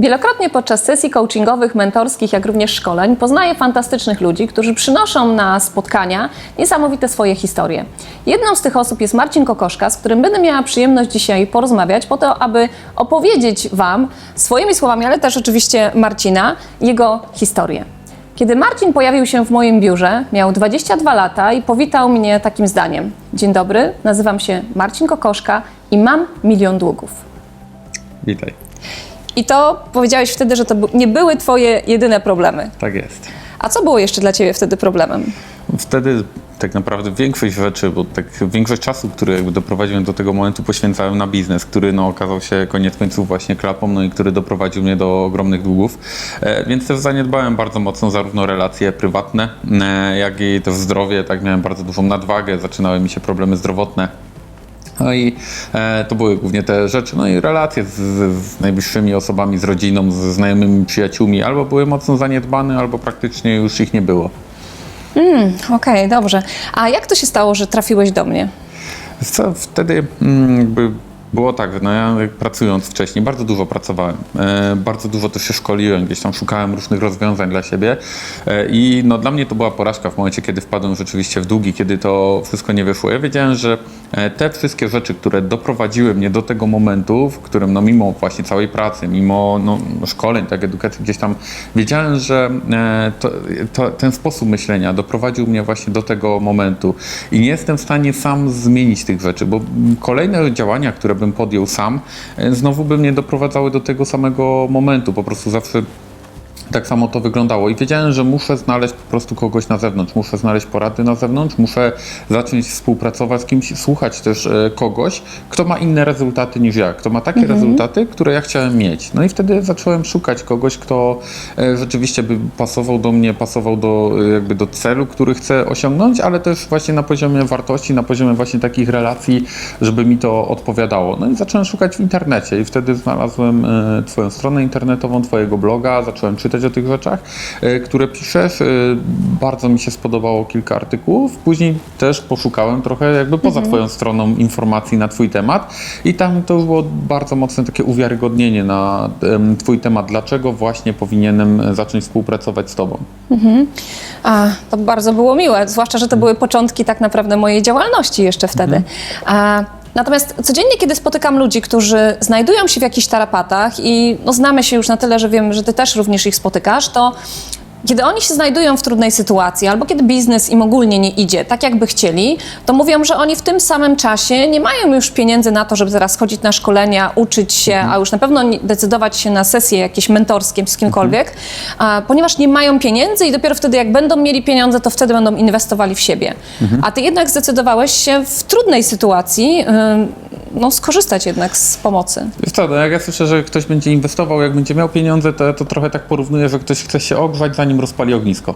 Wielokrotnie podczas sesji coachingowych, mentorskich, jak również szkoleń poznaję fantastycznych ludzi, którzy przynoszą na spotkania niesamowite swoje historie. Jedną z tych osób jest Marcin Kokoszka, z którym będę miała przyjemność dzisiaj porozmawiać, po to, aby opowiedzieć Wam swoimi słowami, ale też oczywiście Marcina, jego historię. Kiedy Marcin pojawił się w moim biurze, miał 22 lata i powitał mnie takim zdaniem: Dzień dobry, nazywam się Marcin Kokoszka i mam milion długów. Witaj. I to powiedziałeś wtedy, że to nie były Twoje jedyne problemy. Tak jest. A co było jeszcze dla Ciebie wtedy problemem? Wtedy tak naprawdę większość rzeczy, bo tak większość czasu, który jakby doprowadziłem do tego momentu, poświęcałem na biznes, który no, okazał się koniec końców właśnie klapą, no i który doprowadził mnie do ogromnych długów. E, więc też zaniedbałem bardzo mocno zarówno relacje prywatne, e, jak i też zdrowie. Tak miałem bardzo dużą nadwagę, zaczynały mi się problemy zdrowotne. No i e, to były głównie te rzeczy, no i relacje z, z najbliższymi osobami, z rodziną, ze znajomymi, przyjaciółmi, albo były mocno zaniedbane, albo praktycznie już ich nie było. Okej, dobrze. A jak to się stało, że trafiłeś do mnie? Co, wtedy mm, jakby było tak, no ja pracując wcześniej bardzo dużo pracowałem, e, bardzo dużo też się szkoliłem, gdzieś tam szukałem różnych rozwiązań dla siebie e, i no dla mnie to była porażka w momencie, kiedy wpadłem rzeczywiście w długi, kiedy to wszystko nie wyszło. Ja wiedziałem, że e, te wszystkie rzeczy, które doprowadziły mnie do tego momentu, w którym no mimo właśnie całej pracy, mimo no, szkoleń, tak edukacji gdzieś tam, wiedziałem, że to, to, ten sposób myślenia doprowadził mnie właśnie do tego momentu i nie jestem w stanie sam zmienić tych rzeczy, bo kolejne działania, które bym podjął sam, e, znowu by mnie doprowadzały do tego samego momentu. Po prostu zawsze tak samo to wyglądało i wiedziałem, że muszę znaleźć po prostu kogoś na zewnątrz, muszę znaleźć porady na zewnątrz, muszę zacząć współpracować z kimś, słuchać też e, kogoś, kto ma inne rezultaty niż ja, kto ma takie rezultaty, które ja chciałem mieć. No i wtedy zacząłem szukać kogoś, kto e, rzeczywiście by pasował do mnie, pasował do, e, jakby do celu, który chcę osiągnąć, ale też właśnie na poziomie wartości, na poziomie właśnie takich relacji, żeby mi to odpowiadało. No i zacząłem szukać w internecie i wtedy znalazłem twoją stronę internetową, twojego bloga, zacząłem czytać o tych rzeczach, e, które piszesz. E, Bardzo mi się spodobało kilka artykułów. Później też poszukałem trochę jakby poza twoją stroną informacji na twój temat i tam to już było bardzo mocne takie uwiarygodnienie na twój temat, dlaczego właśnie powinienem e, zacząć współpracować z tobą. A, to bardzo było miłe, zwłaszcza, że to były początki tak naprawdę mojej działalności jeszcze wtedy. A, natomiast codziennie, kiedy spotykam ludzi, którzy znajdują się w jakichś tarapatach i no, znamy się już na tyle, że wiem, że ty też również ich spotykasz, to kiedy oni się znajdują w trudnej sytuacji, albo kiedy biznes im ogólnie nie idzie tak, jakby chcieli, to mówią, że oni w tym samym czasie nie mają już pieniędzy na to, żeby teraz chodzić na szkolenia, uczyć się, a już na pewno decydować się na sesje jakieś mentorskie z kimkolwiek, a, ponieważ nie mają pieniędzy i dopiero wtedy, jak będą mieli pieniądze, to wtedy będą inwestowali w siebie. A ty jednak zdecydowałeś się w trudnej sytuacji ym, no, skorzystać jednak z pomocy. Co, no jak ja słyszę, że ktoś będzie inwestował, jak będzie miał pieniądze, to to trochę tak porównuję, że ktoś chce się ogrzać, zanim rozpali ognisko.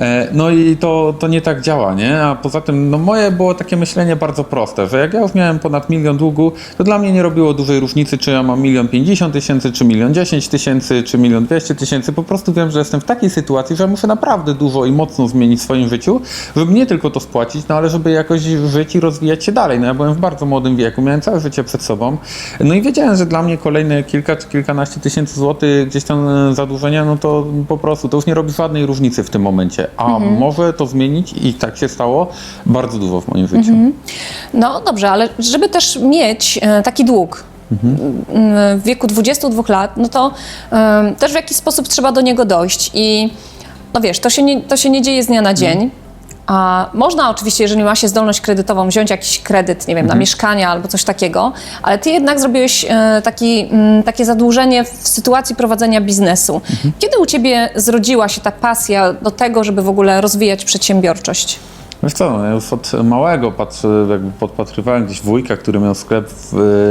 E, no i to, to nie tak działa, nie? A poza tym, no moje było takie myślenie bardzo proste, że jak ja już miałem ponad milion długu, to dla mnie nie robiło dużej różnicy, czy ja mam milion pięćdziesiąt tysięcy, czy milion dziesięć tysięcy, czy milion dwieście tysięcy. Po prostu wiem, że jestem w takiej sytuacji, że muszę naprawdę dużo i mocno zmienić w swoim życiu, żeby nie tylko to spłacić, no ale żeby jakoś żyć i rozwijać się dalej. No ja byłem w bardzo młodym wieku, miałem całe życie przed sobą. No i wiedziałem, że dla mnie kolejne kilka czy kilkanaście tysięcy złotych gdzieś tam e, zadłużenia, no to po prostu to już nie robi żadnej różnicy w tym momencie. A może to zmienić i tak się stało bardzo dużo w moim życiu. No dobrze, ale żeby też mieć e, taki dług m, w wieku 22 lat, no to em, też w jakiś sposób trzeba do niego dojść. I no wiesz, to się nie, to się nie dzieje z dnia na dzień. A można oczywiście, jeżeli ma się zdolność kredytową, wziąć jakiś kredyt, nie wiem, na mieszkania albo coś takiego, ale ty jednak zrobiłeś e, taki, mm, takie zadłużenie w sytuacji prowadzenia biznesu. Kiedy u ciebie zrodziła się ta pasja do tego, żeby w ogóle rozwijać przedsiębiorczość? Wiesz co, no ja już od małego patrzę, jakby podpatrywałem gdzieś wujka, który miał sklep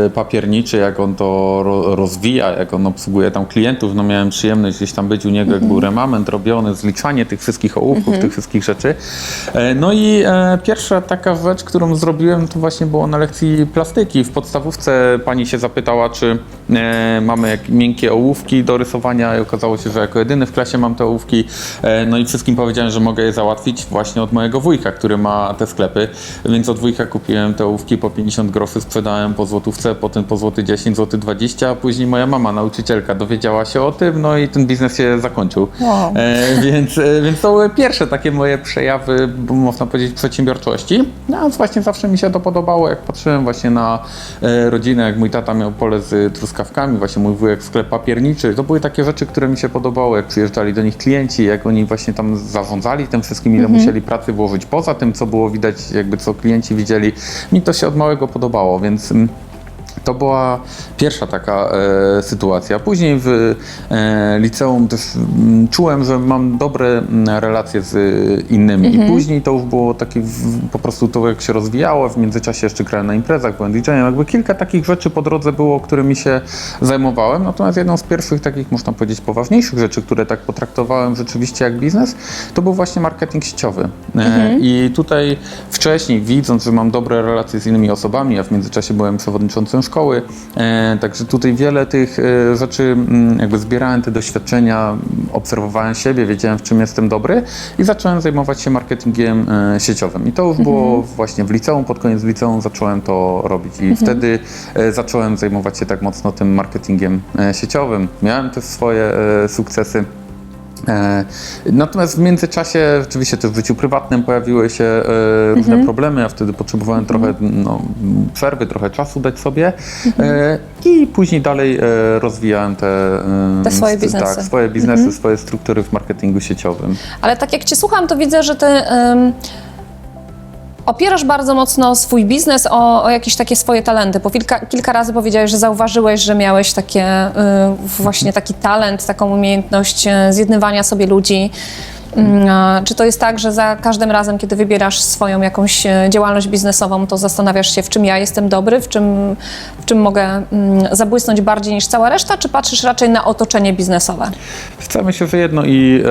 y, papierniczy, jak on to ro, rozwija, jak on obsługuje tam klientów. No miałem przyjemność gdzieś tam być u niego, jak był remament robiony, zliczanie tych wszystkich ołówków, tych wszystkich rzeczy. E, No i e, pierwsza taka rzecz, którą zrobiłem, to właśnie było na lekcji plastyki. W podstawówce pani się zapytała, czy E, mamy jak, miękkie ołówki do rysowania i okazało się, że jako jedyny w klasie mam te ołówki. No i wszystkim powiedziałem, że mogę je załatwić właśnie od mojego wujka, który ma te sklepy. Więc od wujka kupiłem te ołówki po 50 groszy, sprzedałem po złotówce, potem po złoty 10, złoty 20, a później moja mama, nauczycielka, dowiedziała się o tym, no i ten biznes się zakończył. Wow. E, więc, e, więc to były pierwsze takie moje przejawy, można powiedzieć, przedsiębiorczości. No, a właśnie zawsze mi się to podobało, jak patrzyłem właśnie na e, rodzinę, jak mój tata miał pole z truskawkami, właśnie mój wujek sklep papierniczy. To były takie rzeczy, które mi się podobały, jak przyjeżdżali do nich klienci, jak oni właśnie tam zarządzali tym wszystkim, ile musieli pracy włożyć poza tym, co było widać, jakby co klienci widzieli. Mi to się od małego podobało, więc... to była pierwsza taka e, sytuacja. Później w e, liceum też mm, czułem, że mam dobre mm, relacje z e, innymi. I później to już było takie w, po prostu to, jak się rozwijało. W międzyczasie jeszcze grałem na imprezach, byłem DJ-em. Jakby kilka takich rzeczy po drodze było, którymi się zajmowałem. Natomiast jedną z pierwszych takich, można powiedzieć, poważniejszych rzeczy, które tak potraktowałem rzeczywiście jak biznes, to był właśnie marketing sieciowy. E, I tutaj wcześniej, widząc, że mam dobre relacje z innymi osobami, ja w międzyczasie byłem przewodniczącym szkoły, e, także tutaj wiele tych e, rzeczy, mm, jakby zbierałem te doświadczenia, obserwowałem siebie, wiedziałem w czym jestem dobry i zacząłem zajmować się marketingiem e, sieciowym. I to już było właśnie w liceum, pod koniec liceum zacząłem to robić i wtedy e, zacząłem zajmować się tak mocno tym marketingiem sieciowym. Miałem też swoje sukcesy. E, Natomiast w międzyczasie oczywiście też w życiu prywatnym pojawiły się e, różne problemy, a wtedy potrzebowałem trochę no, przerwy, trochę czasu dać sobie. E, i później dalej rozwijałem te, Te swoje st- biznesy. Tak, swoje biznesy, swoje struktury w marketingu sieciowym. Ale tak jak Cię słucham, to widzę, że Ty em, opierasz bardzo mocno swój biznes o, o jakieś takie swoje talenty. Bo kilka, kilka razy powiedziałeś, że zauważyłeś, że miałeś takie, y, właśnie taki talent, taką umiejętność y, zjednywania sobie ludzi. Mm, Czy to jest tak, że za każdym razem, kiedy wybierasz swoją jakąś e, działalność biznesową, to zastanawiasz się, w czym ja jestem dobry, w czym, w czym mogę mm, zabłysnąć bardziej niż cała reszta, czy patrzysz raczej na otoczenie biznesowe? Chcę myślę, że jedno i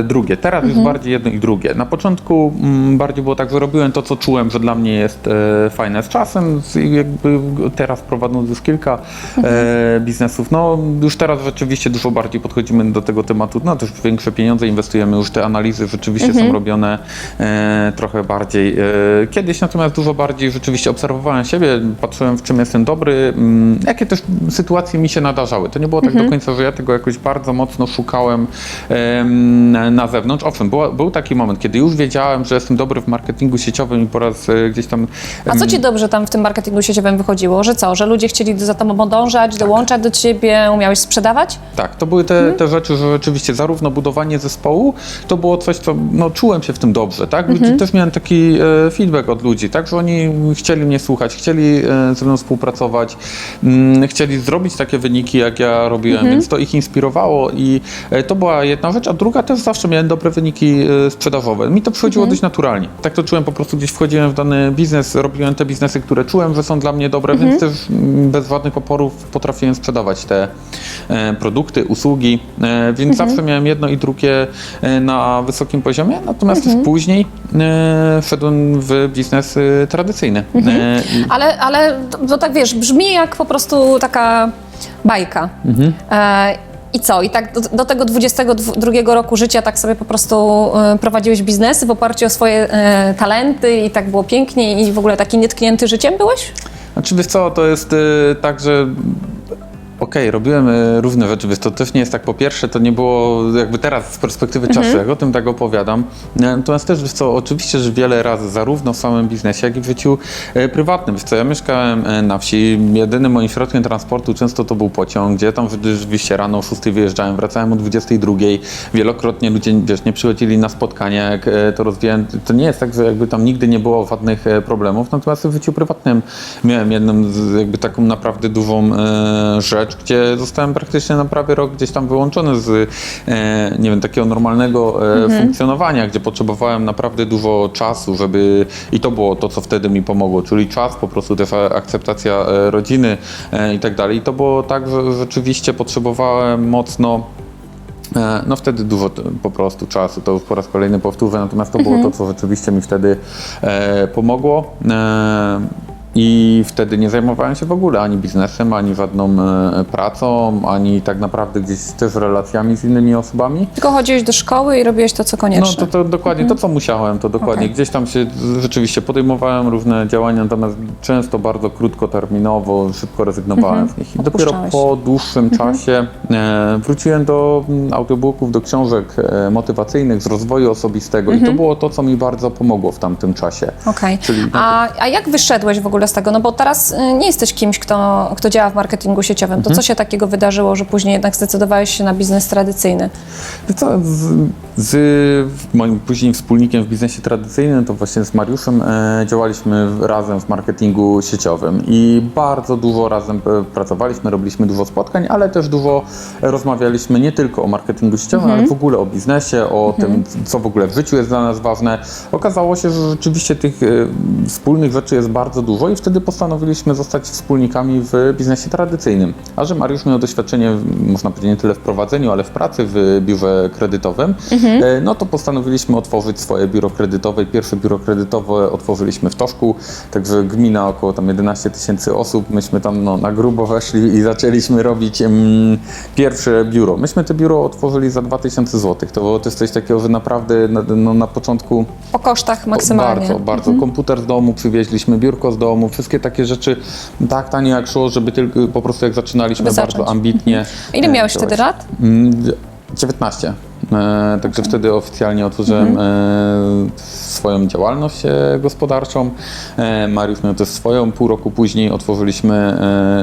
e, drugie. Teraz już bardziej jedno i drugie. Na początku mm, bardziej było tak, że robiłem to, co czułem, że dla mnie jest e, fajne. Z czasem, z, jakby teraz prowadząc już kilka e, biznesów, no już teraz rzeczywiście dużo bardziej podchodzimy do tego tematu. No też większe pieniądze inwestujemy, już te analizy rzeczywiście są robione e, trochę bardziej. E, kiedyś natomiast dużo bardziej rzeczywiście obserwowałem siebie, patrzyłem w czym jestem dobry, mm, jakie też sytuacje mi się nadarzały. To nie było tak do końca, że ja tego jakoś bardzo mocno szukałem em, na zewnątrz. Owszem, było, był taki moment, kiedy już wiedziałem, że jestem dobry w marketingu sieciowym i po raz e, gdzieś tam... A co ci dobrze tam w tym marketingu sieciowym wychodziło? Że co? Że ludzie chcieli za tobą podążać, dołączać do ciebie, umiałeś sprzedawać? Tak, to były te, te rzeczy, że rzeczywiście zarówno budowanie zespołu, to było coś, co no, czułem się w tym dobrze, tak? Ludzi, Też miałem taki e, feedback od ludzi, tak? Że oni chcieli mnie słuchać, chcieli e, ze mną współpracować, mm, chcieli zrobić takie wyniki, jak ja robiłem, więc to ich inspirowało i e, to była jedna rzecz, a druga też zawsze miałem dobre wyniki e, sprzedażowe. Mi to przychodziło dość naturalnie. Tak to czułem, po prostu gdzieś wchodziłem w dany biznes, robiłem te biznesy, które czułem, że są dla mnie dobre, więc też mm, bez żadnych oporów potrafiłem sprzedawać te e, produkty, usługi, e, więc zawsze miałem jedno i drugie e, na wysokim poziomie, natomiast też później e, wszedłem w biznes e, tradycyjny. E, i- Ale, ale to, to tak wiesz, brzmi jak po prostu taka bajka. E, I co? I tak do, do tego 22 roku życia tak sobie po prostu e, prowadziłeś biznesy w oparciu o swoje e, talenty i tak było pięknie i w ogóle taki nietknięty życiem byłeś? Znaczy wiesz co, to jest y, tak, że okej, robiłem y, różne rzeczy, wiesz, to też nie jest tak, po pierwsze, to nie było jakby teraz z perspektywy czasu, jak o tym tak opowiadam, E, natomiast też wiesz co, oczywiście, że wiele razy, zarówno w samym biznesie, jak i w życiu e, prywatnym, wiesz co, ja mieszkałem e, na wsi, jedynym moim środkiem transportu często to był pociąg, gdzie tam rzeczywiście rano o 6 wyjeżdżałem, wracałem o 22, wielokrotnie ludzie, wiesz, nie przychodzili na spotkania, jak e, to rozwijałem, to nie jest tak, że jakby tam nigdy nie było żadnych e, problemów, natomiast w życiu prywatnym miałem jedną z, jakby taką naprawdę dużą e, rzecz, gdzie zostałem praktycznie na prawie rok gdzieś tam wyłączony z, e, nie wiem, takiego normalnego e, funkcjonowania, gdzie potrzebowałem naprawdę dużo czasu, żeby i to było to, co wtedy mi pomogło, czyli czas, po prostu też akceptacja e, rodziny i tak dalej. I to było tak, że rzeczywiście potrzebowałem mocno No wtedy dużo po prostu czasu, to już po raz kolejny powtórzę, natomiast to było to, co rzeczywiście mi wtedy e, pomogło. E, I wtedy nie zajmowałem się w ogóle ani biznesem, ani żadną e, pracą, ani tak naprawdę gdzieś też relacjami z innymi osobami. Tylko chodziłeś do szkoły i robiłeś to, co No konieczne. to, to dokładnie to, co musiałem, to dokładnie. Okej. Gdzieś tam się rzeczywiście podejmowałem różne działania, natomiast często bardzo krótkoterminowo, szybko rezygnowałem z nich. I dopiero po dłuższym czasie e, wróciłem do mm, audiobooków, do książek e, motywacyjnych z rozwoju osobistego i to było to, co mi bardzo pomogło w tamtym czasie. Okej. Czyli A, a jak wyszedłeś w ogóle z tego? No bo teraz y, nie jesteś kimś, kto, kto działa w marketingu sieciowym. Mhm. To co się takiego wydarzyło, że później jednak zdecydowałeś się na biznes tradycyjny? Co, z, z moim później wspólnikiem w biznesie tradycyjnym, to właśnie z Mariuszem e, działaliśmy razem w marketingu sieciowym i bardzo dużo razem e, pracowaliśmy, robiliśmy dużo spotkań, ale też dużo rozmawialiśmy nie tylko o marketingu sieciowym, ale w ogóle o biznesie, o tym, co w ogóle w życiu jest dla nas ważne. Okazało się, że rzeczywiście tych e, wspólnych rzeczy jest bardzo dużo i wtedy postanowiliśmy zostać wspólnikami w biznesie tradycyjnym. A że Mariusz miał doświadczenie, można powiedzieć, nie tyle w prowadzeniu, ale w pracy w biurze kredytowym, e, no to postanowiliśmy otworzyć swoje biuro kredytowe. I Pierwsze biuro kredytowe otworzyliśmy w Toszku, także gmina około tam 11 tysięcy osób. Myśmy tam no, na grubo weszli i zaczęliśmy robić em, pierwsze biuro. Myśmy to biuro otworzyli za 2000 zł. To było też coś takiego, że naprawdę na, no, na początku Po kosztach maksymalnie. bardzo, bardzo. Komputer z domu przywieźliśmy, biurko z domu, wszystkie takie rzeczy tak tanie jak szło, żeby tylko po prostu jak zaczynaliśmy bardzo ambitnie. Ile e, miałeś działać. wtedy lat? Mm, 19. E, także wtedy oficjalnie otworzyłem e, swoją działalność e, gospodarczą. E, Mariusz miał też swoją. Pół roku później otworzyliśmy,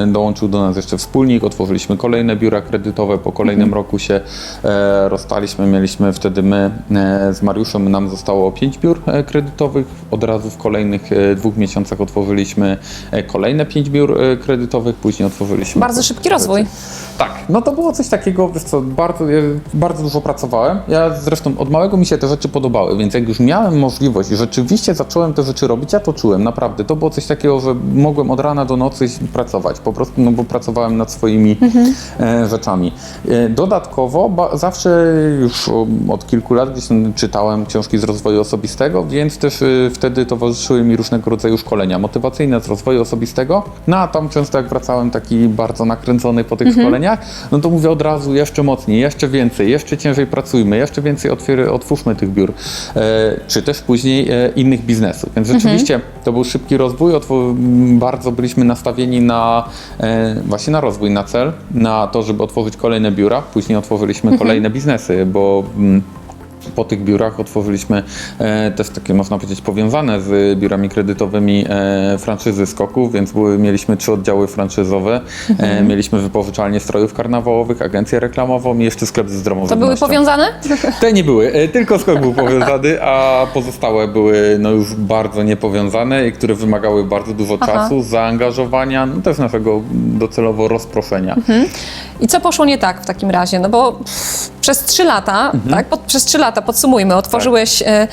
e, dołączył do nas jeszcze wspólnik, otworzyliśmy kolejne biura kredytowe. Po kolejnym roku się rozstaliśmy. Mieliśmy wtedy my z Mariuszem, nam zostało pięć biur kredytowych. Od razu w kolejnych dwóch miesiącach otworzyliśmy kolejne pięć biur kredytowych. Później otworzyliśmy. Bardzo szybki rozwój. Tak, no to było coś takiego, wiesz co, bardzo, bardzo dużo pracowałem. Ja zresztą od małego mi się te rzeczy podobały, więc jak już miałem możliwość i rzeczywiście zacząłem te rzeczy robić, ja to czułem, naprawdę. To było coś takiego, że mogłem od rana do nocy pracować, po prostu, no bo pracowałem nad swoimi e, rzeczami. E, dodatkowo ba, zawsze już od kilku lat gdzieś czytałem książki z rozwoju osobistego, więc też e, wtedy towarzyszyły mi różnego rodzaju szkolenia motywacyjne z rozwoju osobistego. No a tam często jak wracałem taki bardzo nakręcony po tych szkoleniach, no to mówię od razu jeszcze mocniej, jeszcze więcej, jeszcze ciężej pracujmy, jeszcze więcej otwier- otwórzmy tych biur, e, czy też później e, innych biznesów. Więc rzeczywiście to był szybki rozwój, bardzo byliśmy nastawieni na e, właśnie na rozwój, na cel, na to, żeby otworzyć kolejne biura. Później otworzyliśmy kolejne biznesy, bo mm, po tych biurach otworzyliśmy e, też takie, można powiedzieć, powiązane z biurami kredytowymi e, franczyzy skoków, więc były, mieliśmy trzy oddziały franczyzowe, e, mieliśmy wypożyczalnię strojów karnawałowych, agencję reklamową i jeszcze sklep ze zdrową To były powiązane? Te nie były, tylko skok był powiązany, a pozostałe były no, już bardzo niepowiązane i które wymagały bardzo dużo Aha. czasu, zaangażowania, no też naszego docelowo rozproszenia. I co poszło nie tak w takim razie? No bo pff, przez trzy lata, Mhm. tak? Pod, przez trzy lata, podsumujmy, otworzyłeś Tak. e,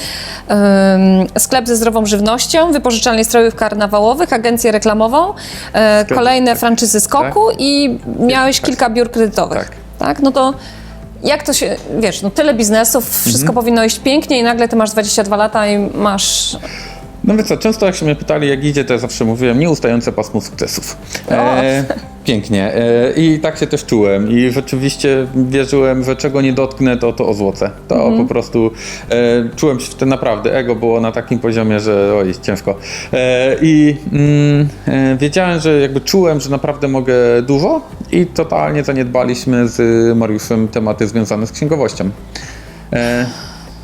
em, sklep ze zdrową żywnością, wypożyczalnię strojów karnawałowych, agencję reklamową, Sklep, kolejne tak. franczyzy skoku i miałeś Tak. kilka biur kredytowych. Tak. tak? No to jak to się, wiesz, no tyle biznesów, wszystko Mhm. powinno iść pięknie i nagle ty masz 22 lata i masz... No więc co, często jak się mnie pytali, jak idzie, to ja zawsze mówiłem, nieustające pasmo sukcesów. E, pięknie. E, I tak się też czułem. I rzeczywiście wierzyłem, że czego nie dotknę, to to ozłocę. To po prostu e, czułem się wtedy naprawdę, ego było na takim poziomie, że oj, ciężko. E, I mm, e, wiedziałem, że jakby czułem, że naprawdę mogę dużo i totalnie zaniedbaliśmy z Mariuszem tematy związane z księgowością. E,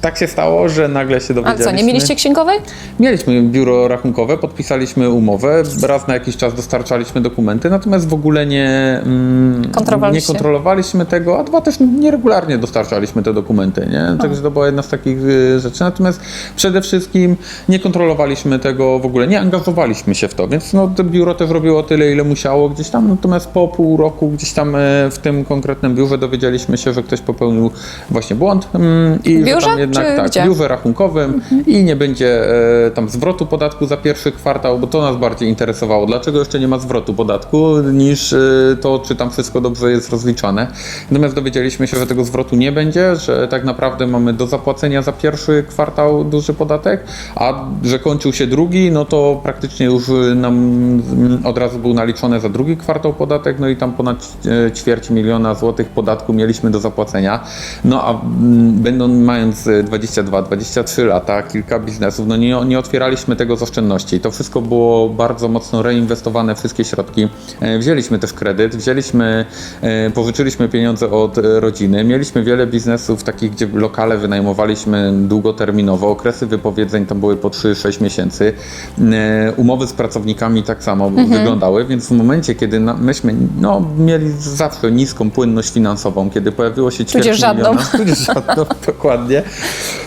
tak się stało, że nagle się dowiedzieliśmy... co, nie mieliście księgowej? Mieliśmy biuro rachunkowe, podpisaliśmy umowę, raz na jakiś czas dostarczaliśmy dokumenty, natomiast w ogóle nie, mm, nie kontrolowaliśmy tego, a dwa też nieregularnie dostarczaliśmy te dokumenty, nie? Także to była jedna z takich y, rzeczy. Natomiast przede wszystkim nie kontrolowaliśmy tego w ogóle, nie angażowaliśmy się w to, więc no, to biuro też robiło tyle, ile musiało gdzieś tam, natomiast po pół roku gdzieś tam e, w tym konkretnym biurze dowiedzieliśmy się, że ktoś popełnił właśnie błąd mm, i W że biurze? tam jednak tak, gdzie? w biurze rachunkowym i nie będzie e, tam zwrotu podatku za pierwszy kwartał, bo to nas bardziej interesowało. Dlaczego jeszcze nie ma zwrotu podatku, niż e, to, czy tam wszystko dobrze jest rozliczane. Natomiast dowiedzieliśmy się, że tego zwrotu nie będzie, że tak naprawdę mamy do zapłacenia za pierwszy kwartał duży podatek, a że kończył się drugi, no to praktycznie już nam mm, od razu był naliczony za drugi kwartał podatek, no i tam ponad e, ćwierć miliona złotych podatku mieliśmy do zapłacenia. No a mm, będąc mając e, 22-23 lata, kilka biznesów, no nie, nie otwieraliśmy tego z oszczędności. To wszystko było bardzo mocno reinwestowane, wszystkie środki. E, Wzięliśmy też kredyt, wzięliśmy, e, pożyczyliśmy pieniądze od rodziny. Mieliśmy wiele biznesów takich, gdzie lokale wynajmowaliśmy długoterminowo. Okresy wypowiedzeń tam były po 3-6 miesięcy. E, Umowy z pracownikami tak samo wyglądały, więc w momencie, kiedy myśmy no, mieli zawsze niską płynność finansową, kiedy pojawiło się ćwierć Tudzież żadną. miliona, tudzież żadną, dokładnie.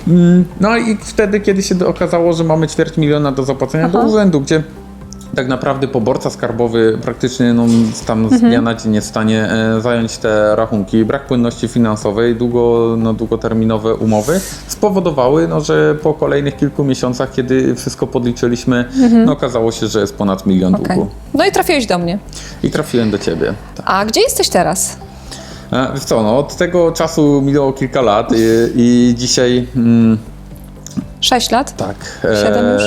Mm, No i wtedy, kiedy się okazało, że mamy ćwierć miliona do zapłacenia do urzędu, gdzie tak naprawdę poborca skarbowy praktycznie no, tam z dnia na dzień jest w stanie e, zająć te rachunki. Brak płynności finansowej, długo, no, długoterminowe umowy spowodowały, no, że po kolejnych kilku miesiącach, kiedy wszystko podliczyliśmy, no, okazało się, że jest ponad milion Okej. długu. No i trafiłeś do mnie. I trafiłem do ciebie. Tak. A gdzie jesteś teraz? E, Wiesz co, no, od tego czasu minęło kilka lat i, i dzisiaj... Mm, Sześć lat? Tak. Siedem już?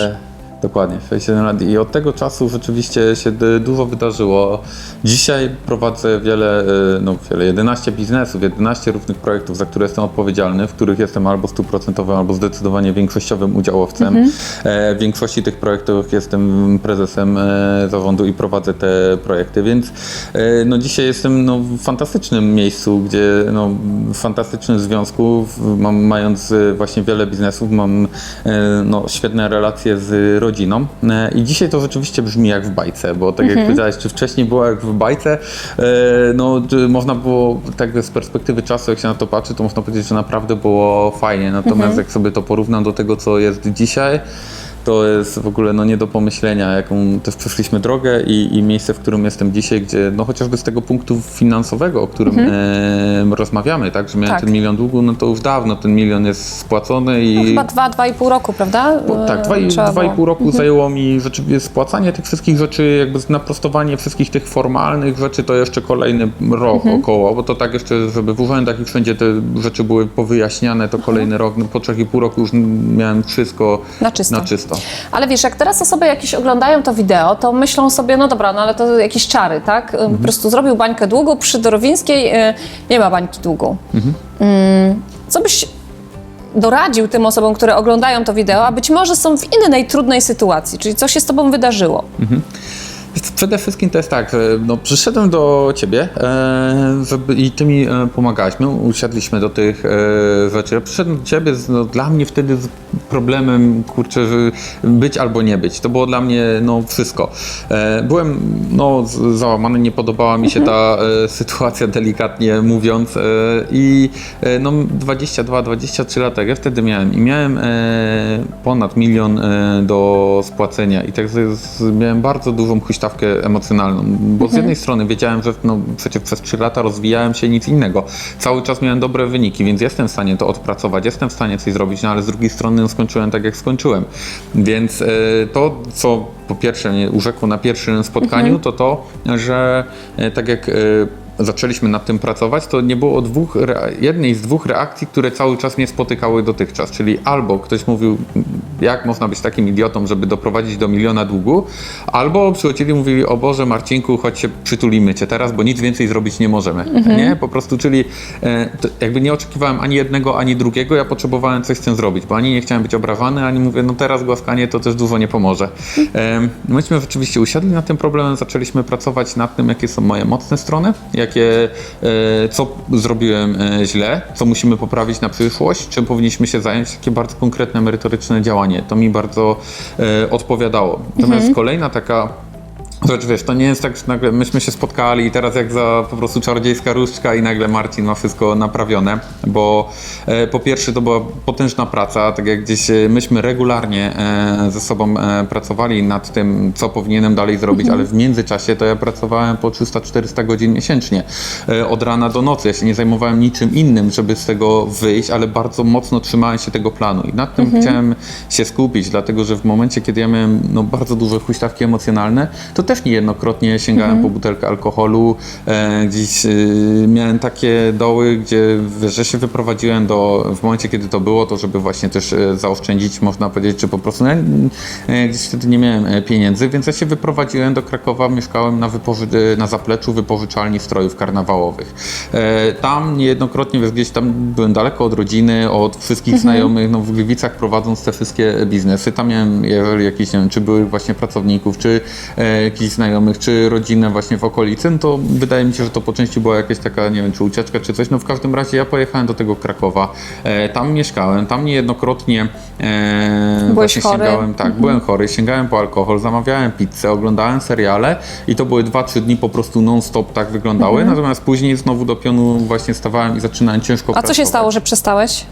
Dokładnie, 6-7 lat. I od tego czasu rzeczywiście się dużo wydarzyło. Dzisiaj prowadzę wiele, e, no wiele, 11 biznesów, 11 różnych projektów, za które jestem odpowiedzialny, w których jestem albo stuprocentowym, albo zdecydowanie większościowym udziałowcem. Mhm. E, W większości tych projektów jestem prezesem e, zarządu i prowadzę te projekty, więc e, no dzisiaj jestem no, w fantastycznym miejscu, gdzie no, w fantastycznym związku, mam, mając właśnie wiele biznesów, mam no, świetne relacje z rodziną E, i dzisiaj to rzeczywiście brzmi jak w bajce, bo tak jak powiedziałeś, czy wcześniej było jak w bajce, e, no można było, tak z perspektywy czasu, jak się na to patrzy, to można powiedzieć, że naprawdę było fajnie, natomiast jak sobie to porównam do tego, co jest dzisiaj, to jest w ogóle no, nie do pomyślenia, jaką też przeszliśmy drogę i, i miejsce, w którym jestem dzisiaj, gdzie no, chociażby z tego punktu finansowego, o którym e, rozmawiamy, tak, że miałem Tak. ten milion długu, no to już dawno ten milion jest spłacony i... Chyba dwa, dwa i pół roku, prawda? Bo, tak, dwa Trzeba dwa i pół roku zajęło mi rzeczywiście spłacanie tych wszystkich rzeczy, jakby naprostowanie wszystkich tych formalnych rzeczy, to jeszcze kolejny rok około, bo to tak jeszcze, żeby w urzędach i wszędzie te rzeczy były powyjaśniane, to kolejny rok, no, po trzech i pół roku już miałem wszystko Na czysto. Na czysto. Ale wiesz, jak teraz osoby jakieś oglądają to wideo, to myślą sobie, no dobra, no ale to jakieś czary, tak? Po prostu zrobił bańkę długu, przy Dorowińskiej y, nie ma bańki długu. Mm, Co byś doradził tym osobom, które oglądają to wideo, a być może są w innej trudnej sytuacji, czyli co się z tobą wydarzyło? Co, Przede wszystkim to jest tak, no, przyszedłem do ciebie e, żeby, i ty mi e, pomagałeś. My usiadliśmy do tych e, rzeczy. Ja przyszedłem do ciebie z, no, dla mnie wtedy z problemem, kurczę, być albo nie być. To było dla mnie no, wszystko. Byłem no, załamany, nie podobała mi się ta sytuacja, delikatnie mówiąc. I no, 22-23 lata ja wtedy miałem i miałem ponad milion do spłacenia i tak z, miałem bardzo dużą huśtawkę emocjonalną, bo z jednej strony wiedziałem, że no, przecież przez 3 lata rozwijałem się nic innego. Cały czas miałem dobre wyniki, więc jestem w stanie to odpracować, jestem w stanie coś zrobić, no ale z drugiej strony no, skończyłem tak, jak skończyłem. Więc e, to, co po pierwsze mnie urzekło na pierwszym spotkaniu, to to, że e, tak jak e, zaczęliśmy nad tym pracować, to nie było dwóch, jednej z dwóch reakcji, które cały czas mnie spotykały dotychczas. Czyli albo ktoś mówił, jak można być takim idiotą, żeby doprowadzić do miliona długu, albo przychodzili mówili, o Boże Marcinku, chodź się przytulimy Cię teraz, bo nic więcej zrobić nie możemy. Nie? Po prostu, czyli e, jakby nie oczekiwałem ani jednego, ani drugiego, ja potrzebowałem coś z tym zrobić, bo ani nie chciałem być obrażany, ani mówię, no teraz głaskanie to też dużo nie pomoże. E, myśmy rzeczywiście usiadli nad tym problemem, zaczęliśmy pracować nad tym, jakie są moje mocne strony, jakie, e, co zrobiłem e, źle, co musimy poprawić na przyszłość, czym powinniśmy się zająć, takie bardzo konkretne, merytoryczne działanie. To mi bardzo e, odpowiadało. Natomiast kolejna taka Rzecz, wiesz, to nie jest tak, że nagle myśmy się spotkali i teraz jak za po prostu czarodziejska różdżka i nagle Marcin ma wszystko naprawione, bo e, po pierwsze to była potężna praca, tak jak gdzieś e, myśmy regularnie e, ze sobą e, pracowali nad tym, co powinienem dalej zrobić, ale w międzyczasie to ja pracowałem po 300-400 godzin miesięcznie, e, od rana do nocy. Ja się nie zajmowałem niczym innym, żeby z tego wyjść, ale bardzo mocno trzymałem się tego planu i nad tym chciałem się skupić, dlatego że w momencie, kiedy ja miałem no, bardzo duże huśtawki emocjonalne, to też niejednokrotnie sięgałem po butelkę alkoholu. E, gdzieś e, miałem takie doły, gdzie że się wyprowadziłem do, w momencie, kiedy to było, to żeby właśnie też e, zaoszczędzić, można powiedzieć, czy po prostu ja, e, gdzieś wtedy nie miałem e, pieniędzy, więc ja się wyprowadziłem do Krakowa, mieszkałem na, wypoży, na zapleczu wypożyczalni strojów karnawałowych. E, tam niejednokrotnie, wiesz, gdzieś tam byłem daleko od rodziny, od wszystkich znajomych, no w Gliwicach prowadząc te wszystkie biznesy, tam miałem, jeżeli jakieś, nie wiem, czy były właśnie pracowników, czy e, jakichś znajomych, czy rodzinę właśnie w okolicy, no to wydaje mi się, że to po części była jakaś taka, nie wiem, czy ucieczka, czy coś, no w każdym razie ja pojechałem do tego Krakowa, e, tam mieszkałem, tam niejednokrotnie e, właśnie chory? sięgałem, tak, byłem chory, sięgałem po alkohol, zamawiałem pizzę, oglądałem seriale i to były 2-3 dni po prostu non-stop tak wyglądały, natomiast później znowu do pionu właśnie stawałem i zaczynałem ciężko A co się pracować. stało, że przestałeś?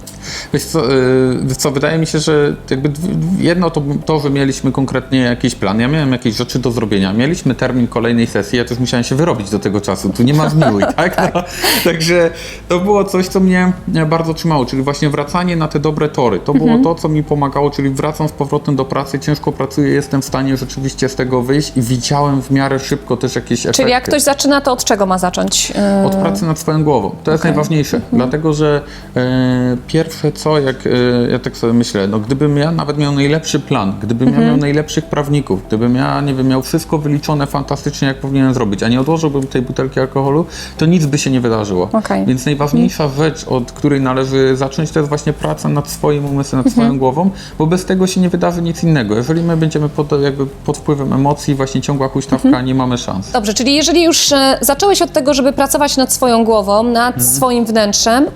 Wiesz co, yy, co, wydaje mi się, że jakby jedno to, to, że mieliśmy konkretnie jakiś plan, ja miałem jakieś rzeczy do zrobienia, mieliśmy termin kolejnej sesji, ja też musiałem się wyrobić do tego czasu, tu nie ma zmiłuj, tak? No, także to było coś, co mnie bardzo trzymało, czyli właśnie wracanie na te dobre tory, to było to, co mi pomagało, czyli wracam z powrotem do pracy, ciężko pracuję, jestem w stanie rzeczywiście z tego wyjść i widziałem w miarę szybko też jakieś efekty. Czyli jak ktoś zaczyna, to od czego ma zacząć? Yy, Od pracy nad swoją głową. To jest najważniejsze, dlatego że e, pierwsze co, jak e, ja tak sobie myślę, no gdybym ja nawet miał najlepszy plan, gdybym ja miał najlepszych prawników, gdybym ja, nie wiem, miał wszystko wyliczone fantastycznie, jak powinienem zrobić, a nie odłożyłbym tej butelki alkoholu, to nic by się nie wydarzyło. Okej. Więc najważniejsza rzecz, od której należy zacząć, to jest właśnie praca nad swoim umysłem, nad swoją głową, bo bez tego się nie wydarzy nic innego. Jeżeli my będziemy pod, jakby pod wpływem emocji, właśnie ciągła huśtawka, nie mamy szans. Dobrze, czyli jeżeli już e, zacząłeś od tego, żeby pracować nad swoją głową, nad Mhm. swoim wnętrzem,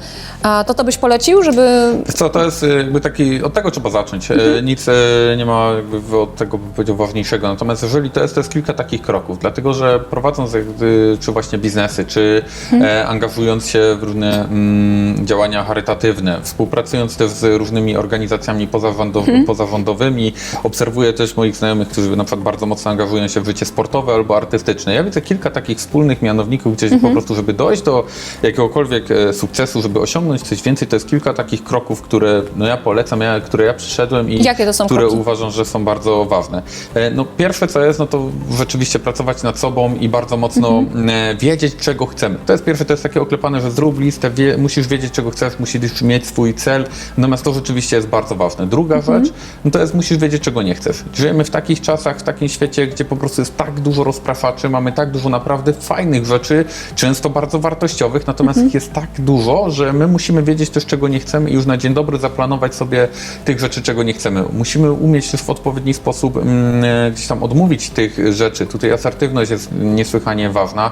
to to byś polecił, żeby... Co, to jest y, jakby taki, od tego trzeba zacząć. Y, Nic y, nie ma jakby od tego, bym powiedział, ważniejszego. Natomiast jeżeli to jest, to jest kilka takich kroków, dlatego że prowadząc jakby, czy właśnie biznesy, czy e, angażując się w różne mm, działania charytatywne, współpracując też z różnymi organizacjami pozarządow- pozarządowymi, obserwuję też moich znajomych, którzy na przykład bardzo mocno angażują się w życie sportowe albo artystyczne. Ja widzę kilka takich wspólnych mianowników, gdzie po prostu, żeby dojść do jakiegokolwiek e, sukcesu, żeby osiągnąć coś więcej, to jest kilka takich kroków, które no ja polecam, ja, które ja przyszedłem i które kroki? uważam, że są bardzo ważne. E, No pierwsze co jest, no to rzeczywiście pracować nad sobą i bardzo mocno Mhm. e, wiedzieć, czego chcemy. To jest pierwsze, to jest takie oklepane, że zrób listę, wie, musisz wiedzieć, czego chcesz, musisz mieć swój cel, natomiast to rzeczywiście jest bardzo ważne. Druga Mhm. rzecz, no to jest musisz wiedzieć, czego nie chcesz. Żyjemy w takich czasach, w takim świecie, gdzie po prostu jest tak dużo rozpraszaczy, mamy tak dużo naprawdę fajnych rzeczy, często bardzo wartościowych, natomiast Mhm. ich jest tak dużo, że my musimy wiedzieć też, czego nie chcemy i już na dzień dobry zaplanować sobie tych rzeczy, czego nie chcemy. Musimy umieć też w odpowiedni sposób mm, e, gdzieś tam odmówić tych rzeczy. Tutaj asertywność jest niesłychanie ważna.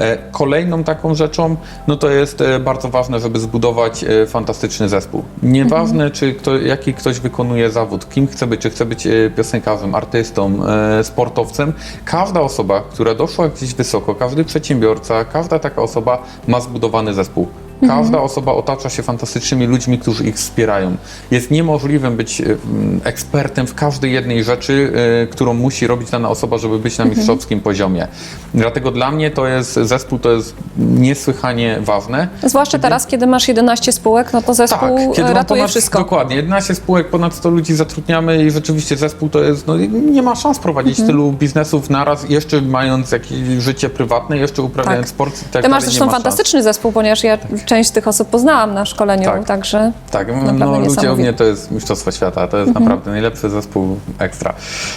E, Kolejną taką rzeczą, no to jest e, bardzo ważne, żeby zbudować e, fantastyczny zespół. Nieważne, czy kto, jaki ktoś wykonuje zawód, kim chce być, czy chce być piosenkarzem, artystą, sportowcem. Każda osoba, która doszła gdzieś wysoko, każdy przedsiębiorca, każda taka osoba ma zbudowany zespół. Każda osoba otacza się fantastycznymi ludźmi, którzy ich wspierają. Jest niemożliwym być e, ekspertem w każdej jednej rzeczy, e, którą musi robić dana osoba, żeby być na mistrzowskim poziomie. Dlatego dla mnie to jest zespół, to jest niesłychanie ważne. Zwłaszcza teraz, kiedy masz 11 spółek, no to zespół Tak, kiedy ratuje ponad, wszystko. Dokładnie, 11 spółek, ponad 100 ludzi zatrudniamy i rzeczywiście zespół to jest, no nie ma szans prowadzić Mhm. tylu biznesów naraz, jeszcze mając jakieś życie prywatne, jeszcze uprawiając Tak. sport tak Ty masz zresztą ma szans. fantastyczny zespół, ponieważ ja część tych osób poznałam na szkoleniu, Tak. także Tak, no, ludzie u mnie to jest mistrzostwo świata, to jest Mhm. naprawdę najlepszy zespół ekstra.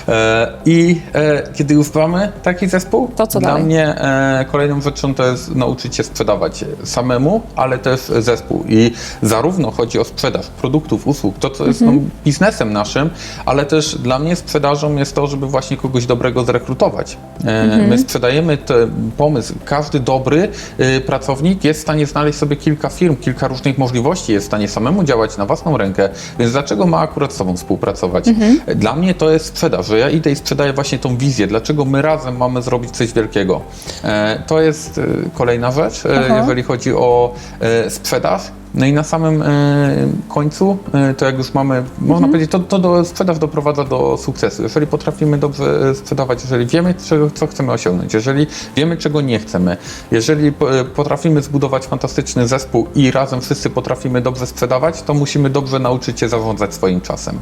E, I e, kiedy już mamy taki zespół, To co dla dalej? mnie e, kolejną rzeczą to jest nauczyć się sprzedawać samemu, ale też zespół. I zarówno chodzi o sprzedaż produktów, usług, to co jest Mhm. no, biznesem naszym, ale też dla mnie sprzedażą jest to, żeby właśnie kogoś dobrego zrekrutować. E, Mhm. My sprzedajemy ten pomysł. Każdy dobry e, pracownik jest w stanie znaleźć sobie kilka firm, kilka różnych możliwości, jest w stanie samemu działać na własną rękę, więc dlaczego ma akurat z Tobą współpracować? Dla mnie to jest sprzedaż, że ja idę i sprzedaję właśnie tą wizję, dlaczego my razem mamy zrobić coś wielkiego. E, To jest e, kolejna rzecz, e, Aha. jeżeli chodzi o sprzedaż. No i na samym e, końcu, e, to jak już mamy, można powiedzieć, to, to do, sprzedaż doprowadza do sukcesu. Jeżeli potrafimy dobrze e, sprzedawać, jeżeli wiemy, czego, co chcemy osiągnąć, jeżeli wiemy, czego nie chcemy, jeżeli po- potrafimy zbudować fantastyczny zespół i razem wszyscy potrafimy dobrze sprzedawać, to musimy dobrze nauczyć się zarządzać swoim czasem.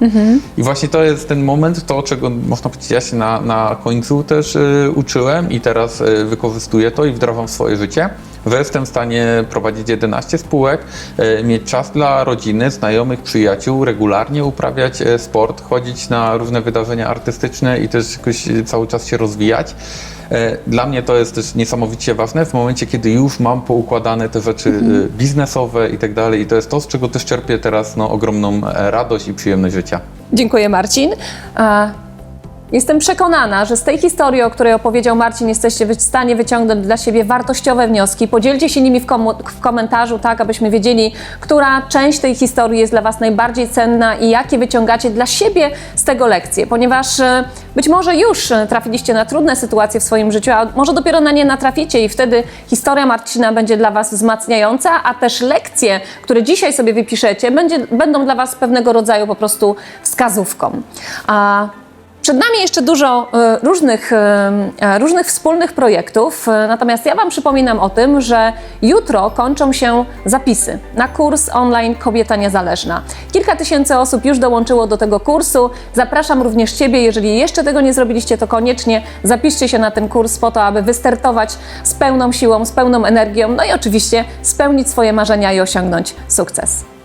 I właśnie to jest ten moment, to czego można powiedzieć, ja się na, na końcu też uczyłem i teraz wykorzystuję to i wdrażam w swoje życie że jestem w stanie prowadzić 11 spółek, e, mieć czas dla rodziny, znajomych, przyjaciół, regularnie uprawiać e, sport, chodzić na różne wydarzenia artystyczne i też jakoś e, cały czas się rozwijać. Dla mnie to jest też niesamowicie ważne w momencie, kiedy już mam poukładane te rzeczy e, biznesowe i tak dalej. I to jest to, z czego też czerpię teraz no, ogromną radość i przyjemność życia. Dziękuję, Marcin. Jestem przekonana, że z tej historii, o której opowiedział Marcin, jesteście w stanie wyciągnąć dla siebie wartościowe wnioski. Podzielcie się nimi w, w komentarzu, tak abyśmy wiedzieli, która część tej historii jest dla Was najbardziej cenna i jakie wyciągacie dla siebie z tego lekcje, ponieważ e, być może już e, trafiliście na trudne sytuacje w swoim życiu, a może dopiero na nie natraficie i wtedy historia Marcina będzie dla Was wzmacniająca, a też lekcje, które dzisiaj sobie wypiszecie, będzie, będą dla Was pewnego rodzaju po prostu wskazówką. A przed nami jeszcze dużo e, różnych, e, e, różnych wspólnych projektów, natomiast ja Wam przypominam o tym, że jutro kończą się zapisy na kurs online Kobieta Niezależna. Kilka tysięcy osób już dołączyło do tego kursu. Zapraszam również Ciebie, jeżeli jeszcze tego nie zrobiliście, to koniecznie zapiszcie się na ten kurs po to, aby wystartować z pełną siłą, z pełną energią, no i oczywiście spełnić swoje marzenia i osiągnąć sukces.